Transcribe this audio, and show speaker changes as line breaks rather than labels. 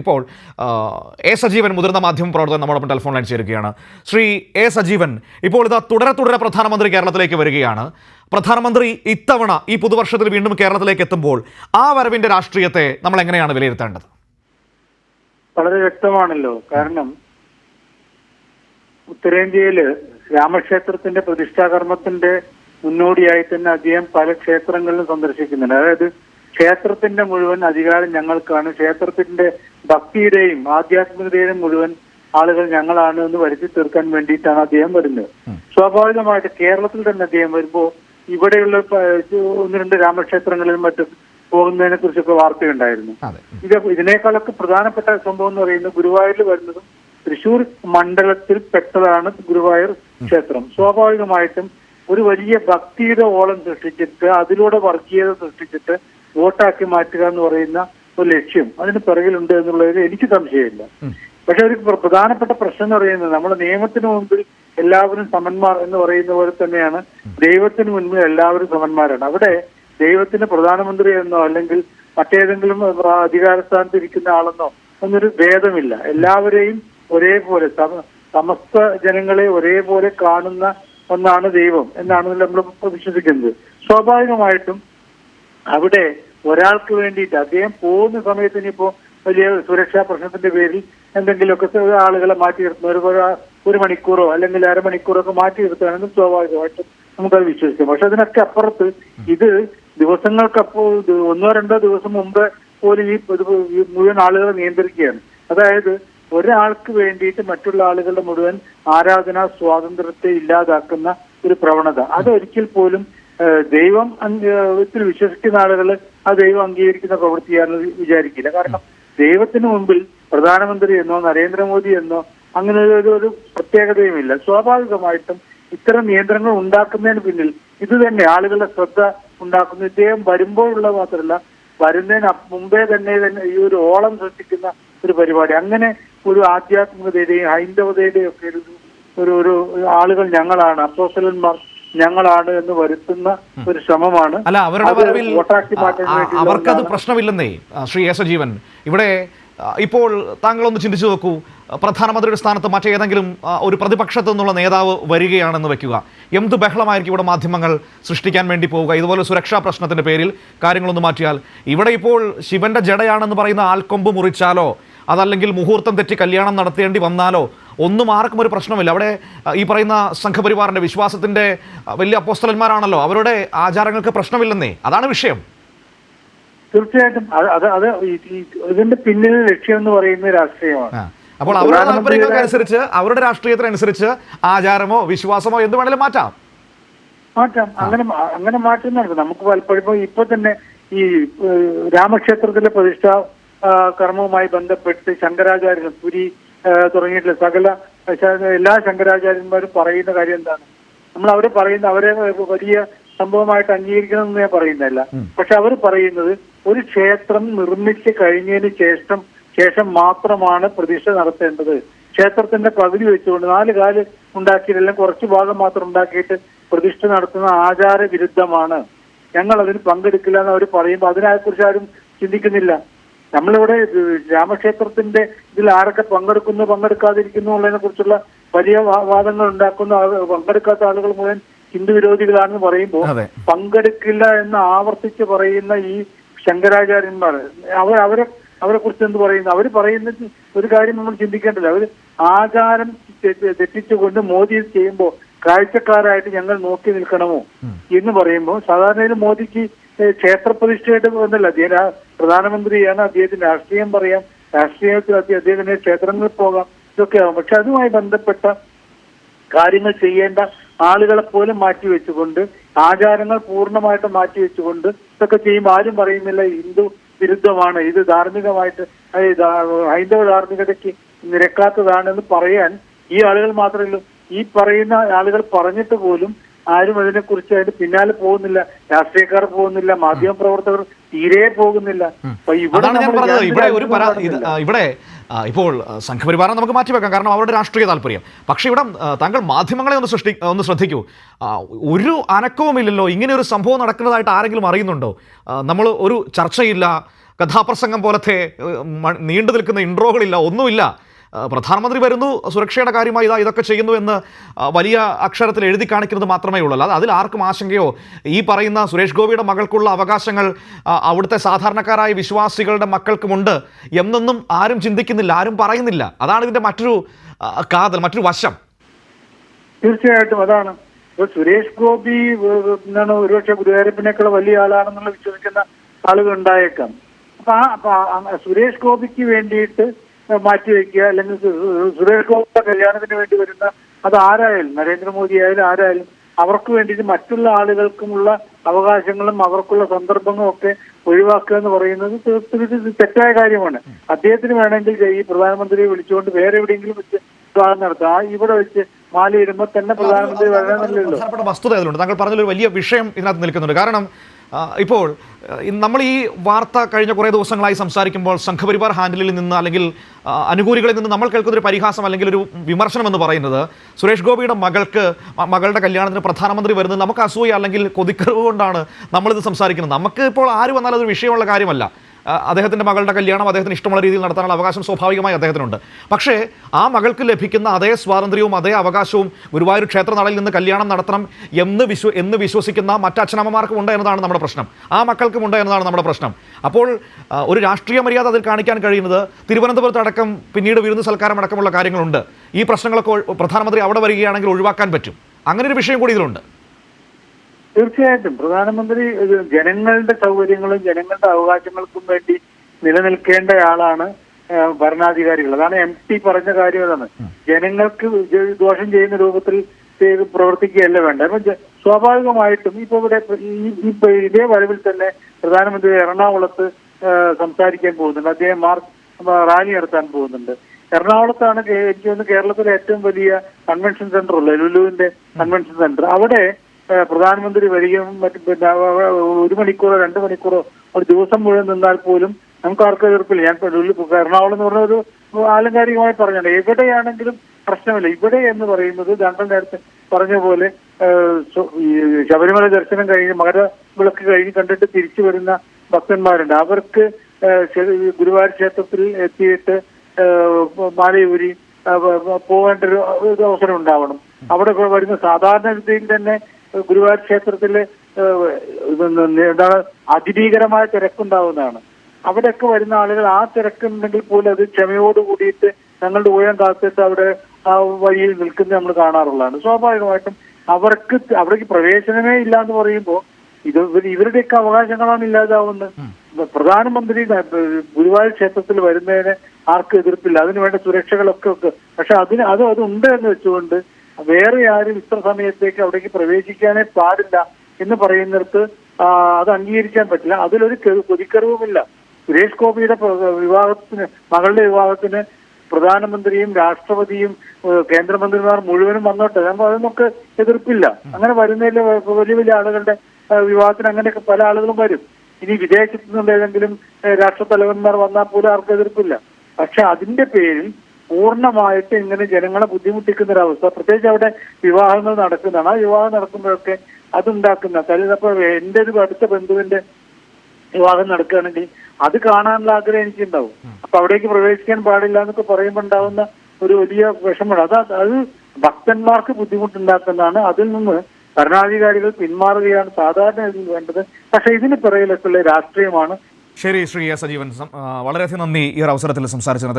ഇപ്പോൾ എ സജീവൻ മുതിർന്ന മാധ്യമ പ്രവർത്തകൻ നമ്മളൊപ്പം ടെലിഫോൺ ലൈൻ ചേരുകയാണ്. ശ്രീ എ സജീവൻ ഇപ്പോൾ ഇതാ തുടരെ തുടരെ പ്രധാനമന്ത്രി കേരളത്തിലേക്ക് വരികയാണ്. പ്രധാനമന്ത്രി ഇത്തവണ ഈ പുതുവർഷത്തിൽ വീണ്ടും കേരളത്തിലേക്ക് എത്തുമ്പോൾ ആ വരവിന്റെ രാഷ്ട്രീയത്തെ നമ്മൾ എങ്ങനെയാണ് വിലയിരുത്തേണ്ടത്?
വളരെ വ്യക്തമാണല്ലോ. കാരണം ഉത്തരേന്ത്യയിൽ രാമക്ഷേത്രത്തിന്റെ പ്രതിഷ്ഠാകർമ്മത്തിന്റെ മുന്നോടിയായി തന്നെ അദ്ദേഹം പല ക്ഷേത്രങ്ങളിലും സന്ദർശിക്കുന്നുണ്ട്. അതായത് ക്ഷേത്രത്തിന്റെ മുഴുവൻ അധികാരം ഞങ്ങൾക്കാണ്. ക്ഷേത്രത്തിന്റെ ഭക്തിയുടെയും ആധ്യാത്മികതയുടെയും മുഴുവൻ ആളുകൾ ഞങ്ങളാണ് എന്ന് വരുത്തി തീർക്കാൻ വേണ്ടിയിട്ടാണ് അദ്ദേഹം വരുന്നത്. സ്വാഭാവികമായിട്ട് കേരളത്തിൽ തന്നെ അദ്ദേഹം വരുമ്പോൾ ഇവിടെയുള്ള ഒന്ന് രണ്ട് രാമക്ഷേത്രങ്ങളിലും മറ്റും പോകുന്നതിനെ കുറിച്ചൊക്കെ വാർത്തയുണ്ടായിരുന്നു. ഇത് ഇതിനേക്കാളൊക്കെ പ്രധാനപ്പെട്ട സംഭവം എന്ന് പറയുന്നത് ഗുരുവായൂരിൽ വരുന്നതും തൃശൂർ മണ്ഡലത്തിൽ പെട്ടതാണ് ഗുരുവായൂർ ക്ഷേത്രം. സ്വാഭാവികമായിട്ടും ഒരു വലിയ ഭക്തിയുടെ ഓളം സൃഷ്ടിച്ചിട്ട് അതിലൂടെ വർഗീയത സൃഷ്ടിച്ചിട്ട് വോട്ടാക്കി മാറ്റുക എന്ന് പറയുന്ന ഒരു ലക്ഷ്യം അതിന് പിറകിലുണ്ട് എന്നുള്ളതിൽ എനിക്ക് സംശയമില്ല. പക്ഷെ ഒരു പ്ര- പ്രധാനപ്പെട്ട പ്രശ്നം എന്ന് പറയുന്നത് നമ്മൾ നിയമത്തിന് മുമ്പിൽ എല്ലാവരും സമന്മാർ എന്ന് പറയുന്ന പോലെ തന്നെയാണ് ദൈവത്തിന് മുൻപിൽ എല്ലാവരും സമന്മാരാണ്. അവിടെ ദൈവത്തിന് പ്രധാനമന്ത്രി എന്നോ അല്ലെങ്കിൽ മറ്റേതെങ്കിലും അധികാരസ്ഥാനത്ത് ഇരിക്കുന്ന ആളെന്നോ എന്നൊരു ഭേദമില്ല. എല്ലാവരെയും ഒരേപോലെ സമസ്ത ജനങ്ങളെ ഒരേപോലെ കാണുന്ന ഒന്നാണ് ദൈവം എന്നാണ് നമ്മൾ വിശ്വസിക്കുന്നത്. സ്വാഭാവികമായിട്ടും അവിടെ ഒരാൾക്ക് വേണ്ടിയിട്ട് അദ്ദേഹം പോകുന്ന സമയത്ത് ഇനിയിപ്പോ വലിയ സുരക്ഷാ പ്രശ്നത്തിന്റെ പേരിൽ എന്തെങ്കിലുമൊക്കെ ആളുകളെ മാറ്റി നിർത്തുന്ന ഒരു ഒരു- മണിക്കൂറോ അല്ലെങ്കിൽ അരമണിക്കൂറോ ഒക്കെ മാറ്റി നിർത്തുകയാണെങ്കിൽ സ്വാഭാവികമായിട്ടും നമുക്കത് വിശ്വസിക്കാം. പക്ഷെ അതിനൊക്കെ അപ്പുറത്ത് ഇത് ദിവസങ്ങൾക്കപ്പോ ഒന്നോ രണ്ടോ ദിവസം മുമ്പ് പോലും ഈ മുഴുവൻ ആളുകളെ നിയന്ത്രിക്കുകയാണ്. അതായത് ഒരാൾക്ക് വേണ്ടിയിട്ട് മറ്റുള്ള ആളുകളുടെ മുഴുവൻ ആരാധനാ സ്വാതന്ത്ര്യത്തെ ഇല്ലാതാക്കുന്ന ഒരു പ്രവണത. അതൊരിക്കൽ പോലും ദൈവം ത്തിൽ വിശ്വസിക്കുന്ന ആളുകൾ ആ ദൈവം അംഗീകരിക്കുന്ന പ്രവൃത്തിയാണെന്ന് വിചാരിക്കില്ല. കാരണം ദൈവത്തിന് മുമ്പിൽ പ്രധാനമന്ത്രി എന്നോ നരേന്ദ്രമോദി എന്നോ അങ്ങനെ ഒരു- ഒരു പ്രത്യേകതയുമില്ല സ്വാഭാവികമായിട്ടും ഇത്തരം നിയന്ത്രണങ്ങൾ ഉണ്ടാക്കുന്നതിന് പിന്നിൽ ഇത് തന്നെ ആളുകളുടെ ശ്രദ്ധ ഉണ്ടാക്കുന്നു. ഇദ്ദേഹം വരുമ്പോഴുള്ള മാത്രമല്ല വരുന്നതിന് മുമ്പേ തന്നെ തന്നെ ഈ ഒരു ഓളം സൃഷ്ടിക്കുന്ന ഒരു പരിപാടി. അങ്ങനെ ഒരു ആധ്യാത്മികതയുടെയും ഹൈന്ദവതയുടെയും ഒക്കെ ഒരു ഒരു ആളുകൾ ഞങ്ങളാണ്. അപ്പോസലന്മാർ ഞങ്ങളാണ് എന്ന് വരുത്തുന്ന ഒരു ശ്രമമാണ്.
അല്ല അവരുടെ വരവിൽ അവർക്കത് പ്രശ്നമില്ലെന്നേ ശ്രീ എസ് ജീവൻ ഇവിടെ ഇപ്പോൾ താങ്കളൊന്ന് ചിന്തിച്ചു നോക്കൂ പ്രധാനമന്ത്രിയുടെ സ്ഥാനത്ത് മറ്റേതെങ്കിലും ഒരു പ്രതിപക്ഷത്തു നിന്നുള്ള നേതാവ് വരികയാണെന്ന് വെക്കുക. എന്ത് ബഹളമായിരിക്കും ഇവിടെ മാധ്യമങ്ങൾ സൃഷ്ടിക്കാൻ വേണ്ടി പോവുക? ഇതുപോലെ സുരക്ഷാ പ്രശ്നത്തിന്റെ പേരിൽ കാര്യങ്ങളൊന്ന് മാറ്റിയാൽ. ഇവിടെ ഇപ്പോൾ ശിവന്റെ ജടയാണെന്ന് പറയുന്ന ആൽക്കൊമ്പ് മുറിച്ചാലോ? അതല്ലെങ്കിൽ മുഹൂർത്തം തെറ്റി കല്യാണം നടത്തേണ്ടി വന്നാലോ? ഒന്നും ആർക്കും ഒരു പ്രശ്നമില്ല. അവിടെ ഈ പറയുന്ന സംഘപരിവാറിന്റെ വിശ്വാസത്തിന്റെ വലിയ അപ്പോസ്തലന്മാരാണല്ലോ. അവരുടെ ആചാരങ്ങൾക്ക് പ്രശ്നമില്ലെന്നേ. അതാണ് വിഷയം.
തീർച്ചയായിട്ടും. അത് അത് ഇതിന്റെ പിന്നിലെ ലക്ഷ്യം എന്ന് പറയുന്ന രാഷ്ട്രീയമാണ്.
അപ്പോൾ അവരുടെ താല്പര്യങ്ങൾക്കനുസരിച്ച് അവരുടെ രാഷ്ട്രീയത്തിനനുസരിച്ച് ആചാരമോ വിശ്വാസമോ എന്ത് വേണേലും മാറ്റാം.
മാറ്റാം. അങ്ങനെ അങ്ങനെ മാറ്റുന്നുണ്ട് നമുക്ക് പലപ്പോഴും ഇപ്പൊ തന്നെ ഈ രാമക്ഷേത്രത്തിലെ പ്രതിഷ്ഠ കർമ്മവുമായി ബന്ധപ്പെട്ട് ശങ്കരാചാര്യ പുരി തുടങ്ങിയിട്ടുള്ള സകല എല്ലാ ശങ്കരാചാര്യന്മാരും പറയുന്ന കാര്യം എന്താണ്? നമ്മൾ അവർ പറയുന്ന അവരെ വലിയ സംഭവമായിട്ട് അംഗീകരിക്കണം എന്ന് ഞാൻ പറയുന്നില്ല പക്ഷെ അവർ പറയുന്നത് ഒരു ക്ഷേത്രം നിർമ്മിച്ച് കഴിഞ്ഞതിന് ശേഷം ശേഷം മാത്രമാണ് പ്രതിഷ്ഠ നടത്തേണ്ടത്. ക്ഷേത്രത്തിന്റെ പകുതി വെച്ചുകൊണ്ട് നാല് കാൽ ഉണ്ടാക്കിയിട്ടില്ല കുറച്ച് ഭാഗം മാത്രം ഉണ്ടാക്കിയിട്ട് പ്രതിഷ്ഠ നടത്തുന്ന ആചാര വിരുദ്ധമാണ് ഞങ്ങൾ അതിന് പങ്കെടുക്കില്ല എന്ന് അവർ പറയുമ്പോൾ അതിനെക്കുറിച്ച് ആരും ചിന്തിക്കുന്നില്ല. നമ്മളിവിടെ രാമക്ഷേത്രത്തിന്റെ ഇതിൽ ആരൊക്കെ പങ്കെടുക്കുന്നു പങ്കെടുക്കാതിരിക്കുന്നു എന്നതിനെ കുറിച്ചുള്ള വലിയ വാദങ്ങൾ ഉണ്ടാക്കുന്ന പങ്കെടുക്കാത്ത ആളുകൾ മുഴുവൻ ഹിന്ദു വിരോധികളാണെന്ന് പറയുമ്പോൾ. പങ്കെടുക്കില്ല എന്ന് ആവർത്തിച്ച് പറയുന്ന ഈ ശങ്കരാചാര്യന്മാർ അവർ അവരെ അവരെ കുറിച്ച് എന്ത് പറയുന്നു? അവർ പറയുന്ന ഒരു കാര്യം നമ്മൾ ചിന്തിക്കേണ്ടത്. അവർ ആചാരം തെറ്റിച്ചുകൊണ്ട് മോദി ചെയ്യുമ്പോൾ കാഴ്ചക്കാരായിട്ട് ഞങ്ങൾ നോക്കി നിൽക്കണമോ എന്ന് പറയുമ്പോൾ സാധാരണയിൽ മോദിക്ക് ക്ഷേത്രപ്രതിഷ്ഠയായിട്ട് ഒന്നല്ല അദ്ദേഹം പ്രധാനമന്ത്രിയാണ് അദ്ദേഹത്തിന് രാഷ്ട്രീയം പറയാം രാഷ്ട്രീയത്തിൽ അദ്ദേഹം- അദ്ദേഹത്തിന് ക്ഷേത്രങ്ങളിൽ പോകാം ഇതൊക്കെ ആവും. പക്ഷെ അതുമായി ബന്ധപ്പെട്ട കാര്യങ്ങൾ ചെയ്യേണ്ട ആളുകളെ പോലും മാറ്റിവെച്ചുകൊണ്ട് ആചാരങ്ങൾ പൂർണമായിട്ട് മാറ്റി വെച്ചുകൊണ്ട് ഇതൊക്കെ ചെയ്യുമ്പോൾ ആരും പറയുന്നില്ല ഹിന്ദു വിരുദ്ധമാണ് ഇത് ധാർമ്മികമായിട്ട് ഹൈന്ദവ ധാർമ്മികതയ്ക്ക് നിരക്കാത്തതാണെന്ന് പറയാൻ ഈ ആളുകൾ മാത്രമല്ല ഈ പറയുന്ന ആളുകൾ പറഞ്ഞിട്ട് പോലും ആരും അതിനെക്കുറിച്ച് അതിന്റെ പിന്നാലെ പോകുന്നില്ല. രാഷ്ട്രീയക്കാർ പോകുന്നില്ല. മാധ്യമ പ്രവർത്തകർ തീരെ പോകുന്നില്ല. അപ്പൊ ഇവിടെ
ഇവിടെ ഒരു ഇവിടെ ഇപ്പോൾ ആ, സംഘപരിവാരം നമുക്ക് മാറ്റിവെക്കാം കാരണം അവരുടെ രാഷ്ട്രീയ താല്പര്യം. പക്ഷേ ഇവിടെ താങ്കൾ മാധ്യമങ്ങളെ ഒന്ന് സൃഷ്ടി ഒന്ന് ശ്രദ്ധിക്കൂ. ഒരു അനക്കവുമില്ലല്ലോ ഇങ്ങനെ ഒരു സംഭവം നടക്കുന്നതായിട്ട് ആരെങ്കിലും അറിയുന്നുണ്ടോ? നമ്മൾ ഒരു ചർച്ചയില്ല. കഥാപ്രസംഗം പോലത്തെ നീണ്ടു നിൽക്കുന്ന ഇൻട്രോകളില്ല ഒന്നുമില്ല. പ്രധാനമന്ത്രി വരുന്നു സുരക്ഷയുടെ കാര്യമായി ഇതാ ഇതൊക്കെ ചെയ്യുന്നു എന്ന് വലിയ അക്ഷരത്തിൽ എഴുതി കാണിക്കുന്നത് മാത്രമേ ഉള്ളൂ. അല്ലാതെ അതിൽ ആർക്കും ആശങ്കയോ ഈ പറയുന്ന സുരേഷ് ഗോപിയുടെ മകൾക്കുള്ള അവകാശങ്ങൾ അവിടുത്തെ സാധാരണക്കാരായ വിശ്വാസികളുടെ മക്കൾക്കുമുണ്ട് എന്നൊന്നും ആരും ചിന്തിക്കുന്നില്ല ആരും പറയുന്നില്ല. അതാണ് ഇതിന്റെ മറ്റൊരു കാതൽ മറ്റൊരു വശം.
തീർച്ചയായിട്ടും അതാണ്. ഇപ്പൊ സുരേഷ് ഗോപി എന്താണ് ഒരുപക്ഷെ ഗുരുവായൂരപ്പനേക്കാൾ വലിയ ആളാണെന്നുള്ള വിശ്വസിക്കുന്ന ആളുകൾ ഉണ്ടായേക്കാം. അപ്പൊ ആ- സുരേഷ് ഗോപിക്ക് വേണ്ടിയിട്ട് മാറ്റിവെക്കുക അല്ലെങ്കിൽ സുരേഷ് ഗോപിയുടെ കല്യാണത്തിന് വേണ്ടി വരുന്ന അത് ആരായാലും നരേന്ദ്രമോദി ആയാലും ആരായാലും അവർക്ക് വേണ്ടിയിട്ട് മറ്റുള്ള ആളുകൾക്കുമുള്ള അവകാശങ്ങളും അവർക്കുള്ള സന്ദർഭങ്ങളും ഒക്കെ ഒഴിവാക്കുക എന്ന് പറയുന്നത് തീർച്ചയായിട്ടും തെറ്റായ കാര്യമാണ്. അദ്ദേഹത്തിന് വേണമെങ്കിൽ ഈ പ്രധാനമന്ത്രിയെ വിളിച്ചുകൊണ്ട് വേറെ എവിടെയെങ്കിലും വെച്ച് വിവാഹം നടത്തുക ആ ഇവിടെ വെച്ച് മാലയിടുമ്പോൾ തന്നെ പ്രധാനമന്ത്രി വരണമെന്നില്ലല്ലോ.
വസ്തുത താങ്കൾ പറഞ്ഞൊരു വലിയ വിഷയം ഇതിനകത്ത് നിൽക്കുന്നുണ്ട്. കാരണം ഇപ്പോൾ നമ്മൾ ഈ വാർത്ത കഴിഞ്ഞ കുറേ ദിവസങ്ങളായി സംസാരിക്കുമ്പോൾ സംഘപരിവാർ ഹാൻഡിലിൽ നിന്ന് അല്ലെങ്കിൽ അനുകൂലികളിൽ നിന്ന് നമ്മൾ കേൾക്കുന്നൊരു പരിഹാസം അല്ലെങ്കിൽ ഒരു വിമർശനം എന്ന് പറയുന്നത് സുരേഷ് ഗോപിയുടെ മകൾക്ക് മകളുടെ കല്യാണത്തിന് പ്രധാനമന്ത്രി വരുന്നത് നമുക്ക് അസൂയ അല്ലെങ്കിൽ കൊതിക്കറിവ് കൊണ്ടാണ് നമ്മളിത് സംസാരിക്കുന്നത്. നമുക്ക് ഇപ്പോൾ ആര് വന്നാലും അതൊരു വിഷയമുള്ള കാര്യമല്ല. അദ്ദേഹത്തിന്റെ മകളുടെ കല്യാണം അദ്ദേഹത്തിന് ഇഷ്ടമുള്ള രീതിയിൽ നടത്താനുള്ള അവകാശം സ്വാഭാവികമായി അദ്ദേഹത്തിനുണ്ട്. പക്ഷേ ആ മകൾക്ക് ലഭിക്കുന്ന അതേ സ്വാതന്ത്ര്യവും അതേ അവകാശവും ഗുരുവായൂർ ക്ഷേത്ര നടയിൽ നിന്ന് കല്യാണം നടത്തണം എന്ന് വിശ്വ എന്ന് വിശ്വസിക്കുന്ന മറ്റച്ഛനമ്മമാർക്കും ഉണ്ട് എന്നതാണ് നമ്മുടെ പ്രശ്നം. ആ മക്കൾക്കും ഉണ്ട് എന്നതാണ് നമ്മുടെ പ്രശ്നം. അപ്പോൾ ഒരു രാഷ്ട്രീയ മര്യാദ അതിൽ കാണിക്കാൻ കഴിയുന്നത് തിരുവനന്തപുരത്ത് അടക്കം പിന്നീട് വിരുന്ന് സൽക്കാരം അടക്കമുള്ള കാര്യങ്ങളുണ്ട്. ഈ പ്രശ്നങ്ങളൊക്കെ പ്രധാനമന്ത്രി അവിടെ വരികയാണെങ്കിൽ ഒഴിവാക്കാൻ പറ്റും. അങ്ങനെ ഒരു വിഷയം കൂടി ഇതിലുണ്ട്.
തീർച്ചയായിട്ടും. പ്രധാനമന്ത്രി ജനങ്ങളുടെ സൗകര്യങ്ങളും ജനങ്ങളുടെ അവകാശങ്ങൾക്കും വേണ്ടി നിലനിൽക്കേണ്ടയാളാണ് ഭരണാധികാരികൾ. അതാണ് എം ടി പറഞ്ഞ കാര്യം അതാണ്. ജനങ്ങൾക്ക് ദോഷം ചെയ്യുന്ന രൂപത്തിൽ പ്രവർത്തിക്കുകയല്ല വേണ്ട അപ്പൊ സ്വാഭാവികമായിട്ടും ഇപ്പൊ ഇവിടെ ഈ- ഇപ്പൊ ഇതേ വരവിൽ തന്നെ പ്രധാനമന്ത്രി എറണാകുളത്ത് സംസാരിക്കാൻ പോകുന്നുണ്ട്. അദ്ദേഹം മാർച്ച് റാലി നടത്താൻ പോകുന്നുണ്ട്. എറണാകുളത്താണ് എനിക്ക് തോന്നുന്നു കേരളത്തിലെ ഏറ്റവും വലിയ കൺവെൻഷൻ സെന്റർ ഉള്ളത് ലുലുവിന്റെ കൺവെൻഷൻ സെന്റർ. അവിടെ പ്രധാനമന്ത്രി വരികയും മറ്റു പിന്നെ ഒരു മണിക്കൂറോ രണ്ട് മണിക്കൂറോ ഒരു ദിവസം മുഴുവൻ നിന്നാൽ പോലും നമുക്ക് ആർക്കും എതിർപ്പില്ല. ഞാൻ എറണാകുളം എന്ന് പറഞ്ഞ ഒരു ആലങ്കാരികമായി പറഞ്ഞത് എവിടെയാണെങ്കിലും പ്രശ്നമില്ല. ഇവിടെ എന്ന് പറയുന്നത് താങ്കൾ നേരത്തെ പറഞ്ഞ പോലെ ശബരിമല ദർശനം കഴിഞ്ഞ് മകര വിളക്ക് കഴിഞ്ഞ് കണ്ടിട്ട് തിരിച്ചു വരുന്ന ഭക്തന്മാരുണ്ട്. അവർക്ക് ഗുരുവായൂർ ക്ഷേത്രത്തിൽ എത്തിയിട്ട് മാലയൂരി പോകേണ്ട ഒരു അവസരം ഉണ്ടാവണം. അവിടെ വരുന്ന സാധാരണ രീതിയിൽ തന്നെ ഗുരുവായൂർ ക്ഷേത്രത്തിൽ എന്താണ് അതിഭീകരമായ തിരക്കുണ്ടാവുന്നതാണ്. അവിടെയൊക്കെ വരുന്ന ആളുകൾ ആ തിരക്കുണ്ടെങ്കിൽ പോലും അത് ക്ഷമയോട് കൂടിയിട്ട് ഞങ്ങളുടെ ഉയരം കാത്തിട്ട് അവിടെ ആ വഴിയിൽ നിൽക്കുന്നത് നമ്മൾ കാണാറുള്ളതാണ്. സ്വാഭാവികമായിട്ടും അവർക്ക് അവിടേക്ക് പ്രവേശനമേ ഇല്ല എന്ന് പറയുമ്പോൾ ഇത് ഇവരുടെയൊക്കെ അവകാശങ്ങളാണ് ഇല്ലാതാവുന്നത്. പ്രധാനമന്ത്രി ഗുരുവായൂർ ക്ഷേത്രത്തിൽ വരുന്നതിന് ആർക്കും എതിർപ്പില്ല. അതിനുവേണ്ട സുരക്ഷകളൊക്കെ ഒക്കെ പക്ഷെ അതിന് അത് ഉണ്ട് എന്ന് വെച്ചുകൊണ്ട് വേറെ ആരും ഇത്ര സമയത്തേക്ക് അവിടേക്ക് പ്രവേശിക്കാനേ പാടില്ല എന്ന് പറയുന്നിടത്ത് അത് അംഗീകരിക്കാൻ പറ്റില്ല. അതിലൊരു കൊതിക്കറിവുമില്ല. സുരേഷ് ഗോപിയുടെ വിവാഹത്തിന് മകളുടെ വിവാഹത്തിന് പ്രധാനമന്ത്രിയും രാഷ്ട്രപതിയും കേന്ദ്രമന്ത്രിമാർ മുഴുവനും വന്നോട്ടെ. അതിനൊക്കെ എതിർപ്പില്ല. അങ്ങനെ വരുന്നതിൽ വലിയ വലിയ ആളുകളുടെ വിവാഹത്തിന് അങ്ങനെയൊക്കെ പല ആളുകളും വരും. ഇനി വിദേശത്തു നിന്നുള്ള ഏതെങ്കിലും ഏഹ് രാഷ്ട്ര തലവന്മാർ വന്നാൽ പോലും ആർക്കും എതിർപ്പില്ല. പക്ഷെ അതിന്റെ പേരിൽ പൂർണമായിട്ട് ഇങ്ങനെ ജനങ്ങളെ ബുദ്ധിമുട്ടിക്കുന്ന ഒരു അവസ്ഥ പ്രത്യേകിച്ച് അവിടെ വിവാഹങ്ങൾ നടക്കുന്നതാണ്. ആ വിവാഹം നടക്കുമ്പോഴൊക്കെ അതുണ്ടാക്കുന്ന കാര്യം അപ്പൊ എന്റെ ഒരു അടുത്ത ബന്ധുവിന്റെ വിവാഹം നടക്കുകയാണെങ്കിൽ അത് കാണാനുള്ള ആഗ്രഹം എനിക്കുണ്ടാവും. അപ്പൊ അവിടേക്ക് പ്രവേശിക്കാൻ പാടില്ല എന്നൊക്കെ പറയുമ്പോൾ ഉണ്ടാവുന്ന ഒരു വലിയ വിഷമമാണ് അത് അത് ഭക്തന്മാർക്ക് ബുദ്ധിമുട്ടുണ്ടാക്കുന്നതാണ്. അതിൽ നിന്ന് ഭരണാധികാരികൾ പിന്മാറുകയാണ് സാധാരണ വേണ്ടത്. പക്ഷെ ഇതിന് പിറകിലൊക്കെയുള്ള രാഷ്ട്രീയമാണ്.
ശരി ശ്രീ സജീവൻ. വളരെയധികം നന്ദി ഈ ഒരു അവസരത്തിൽ സംസാരിച്ചതിന്